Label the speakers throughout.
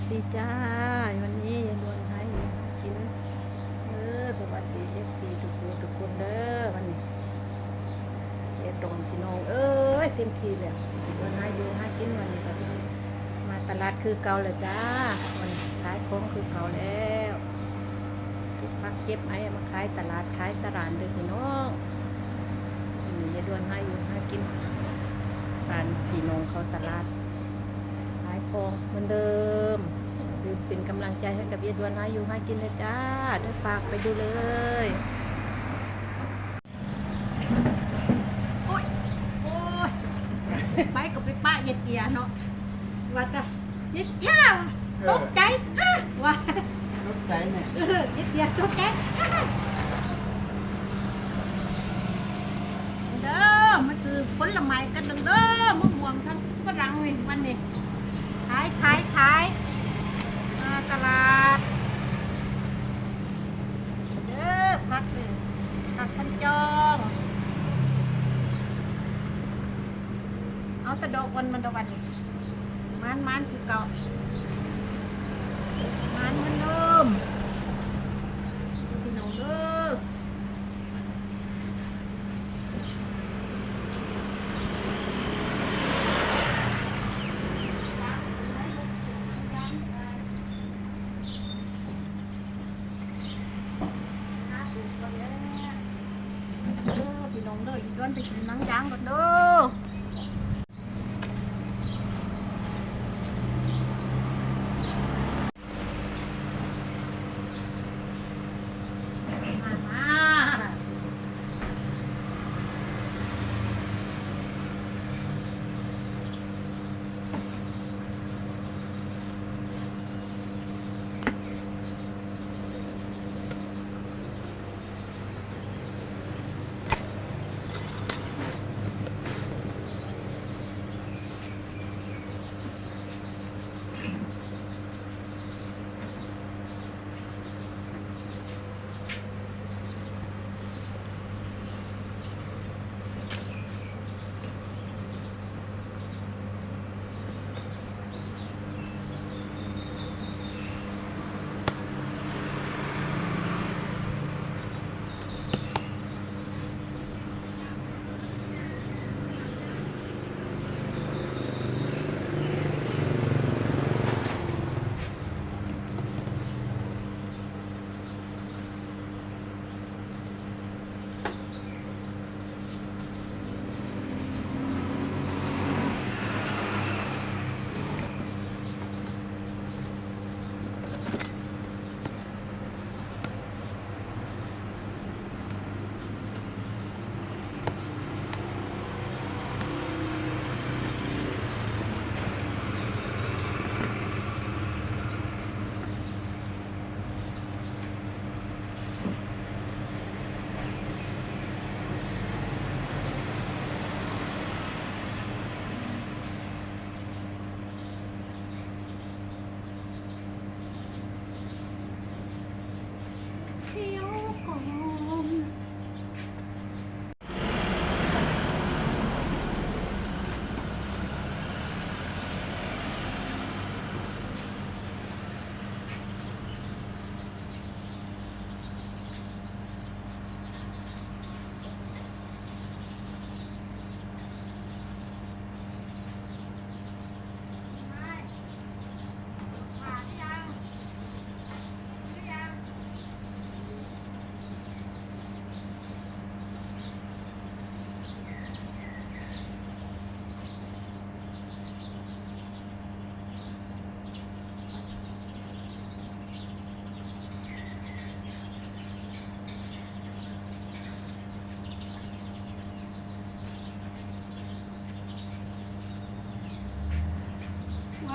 Speaker 1: สดีจ้า วันนี้ยายนวลให้กินเออสวัสดีเอฟซีทุกคนทุกคนเด้อวันนี้เอตรงพี่น้องเอ้ยเต็มทีเลยวันให้อยู่ให้กินวันนี้ก็มาตลาดคือเก่าเลยจ้าวันนี้ขายของคือเก่าแล้วเก็บพักเก็บไอ้มาขายตลาดขายตลาดเด้อพี่น้องวันนี้ยายดวนให้อยู่ให้กินร้านพี่น้องเขาตลาด ขายของเหมือนเดิมคือเป็นกำลังใจให้กับเยดวนหาอยู่ให้กินเลยจ้าเดี๋ยวฝากไปดูเลยโอ้ยโอ้ยไปกับไปป้าเย็ดเตียเนาะว่าจะเย็ดเตียตกใจฮะว่า
Speaker 2: รถใจเนี่ย
Speaker 1: เออเย็ดเตียตกใจฮะเด้อมันคือผลไม้กันเด้อเด้อมะม่วงทั้งฝรั่งเลยวันนี้ ขายขายขายมาตลาดเด้อพักเลยพักพันจอง เอาตะดอกวันมันตะวันนี่มันมันคือเก่ามันมันเริ่มพี่น้องเด้อ เด้อพี่ น้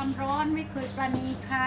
Speaker 1: ความร้อนไม่เคยประนีใคร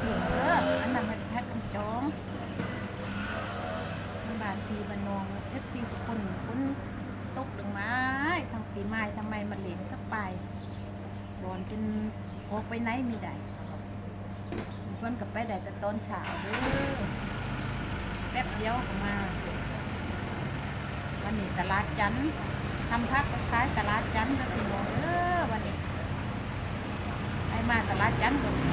Speaker 1: เถิงออันนั้นมันแพ็คกันจองบานปีบานองเอฟซีคนคนตกลงไม้ทางปีไม้ทำไมมาเหลนสักไปบอนจนออกไปไหนมีได้เพิ่นกับไปได้แต่ต้นเช้าเด้อแป๊บเดียวกมาวันนี้ตลาดจันทร์ทำพักคล้ายตลาดจันทร์ก็คือ ไปมาตลาดจันทร์ก็มี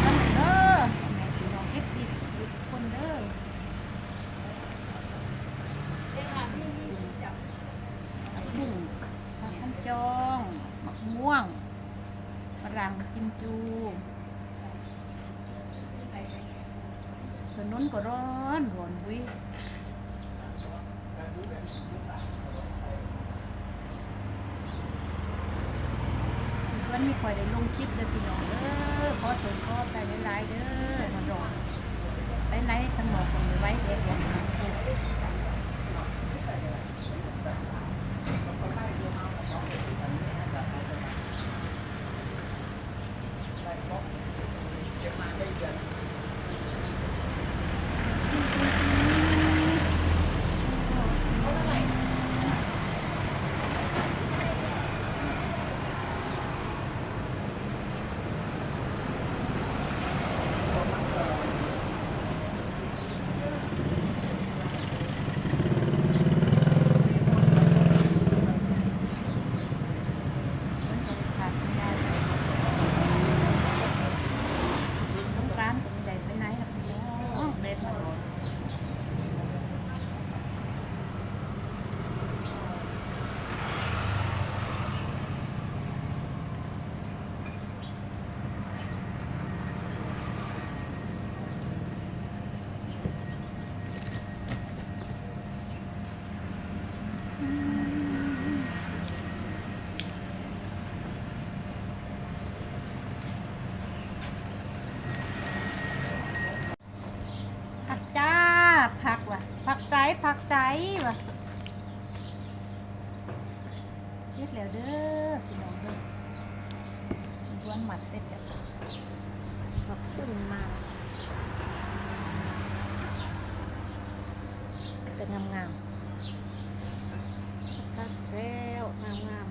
Speaker 1: เงินเด้อแม่พี่น้องเก็บดีทุกคนเด้อผักบุ้งผักขันจองมะม่วงฝรั่งกิมจูถนนก็ร้อนร้อนวิ วันมีคอยได้ลงคลิปเด้อพี่น้องเด้อขอส่งขอไปหลายๆเด้อมารอไปไหนทั้งหมอกของไว้เด็กอย่างนั้นมันก็ขาดไม่ได้เลยต้องการก็ไม่ได้ไปไหนหรอกพี่น้องเด็ดมารอผักจ้า ผักว่ะ ผักใสผักใสว่ะเสร็จแล้วเด้อพี่น้องเด้อล้วนหมัดเสร็จแล้วผักปุ้งมาจะงามงามๆผักแล้วงามงาม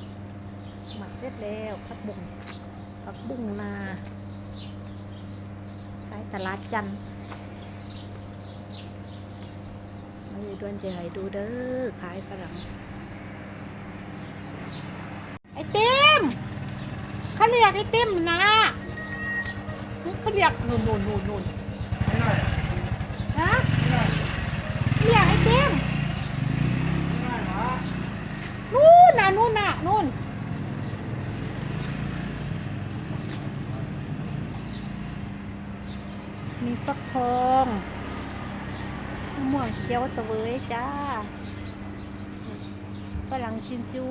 Speaker 1: ๆหมักเสร็จแล้วผักบุ้งผักบุ้งนาขายตลาดจันทร์ มาอยู่ดวนจะให้ดูเด้อขายฝรั่งไอติมเขาเรียกไอติมนะเขาเรียกนู่นนู่นนู่นนู่นฮะเรียกไอติมนู่นน่ะนู่นน่ะนู่นมีฟักทอง ม่วงเขียวเสวยจ้าฝรั่งชินจู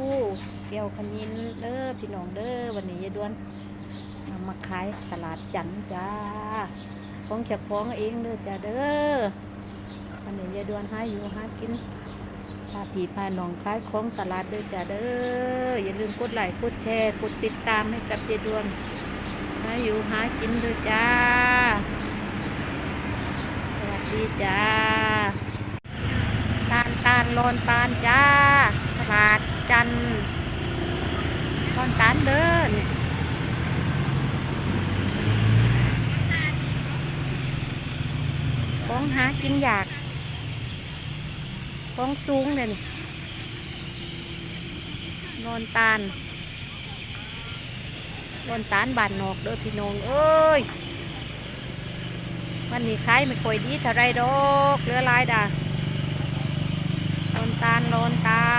Speaker 1: เปียวขนินเด้อพี่น้องเด้อวันนี้ยายดวนมาขายตลาดจันจ้าของจะพ้าของเองเด้อจ้าเด้อวันนี้ยายดวนหาอยู่หากินพาผีพาหนองขายของตลาดเด้อจ้าเด้ออย่าลืมกดไลค์กดแชร์กดติดตามให้กับยายดวนหาอยู่หากินเด้อจ้าสวัสดีจ้าาลตาลโลนตาลจ้าตลาดจันทร์โลนตาลเดินของหากินอยากของสูงเลยนี่โลนตาลโลนตาลบานนอกเด้อพี่น้องเอ้ยวันนี้ขายไม่ค่อยดีเท่าไรดอกเหลือลายดา ตาลโลนตา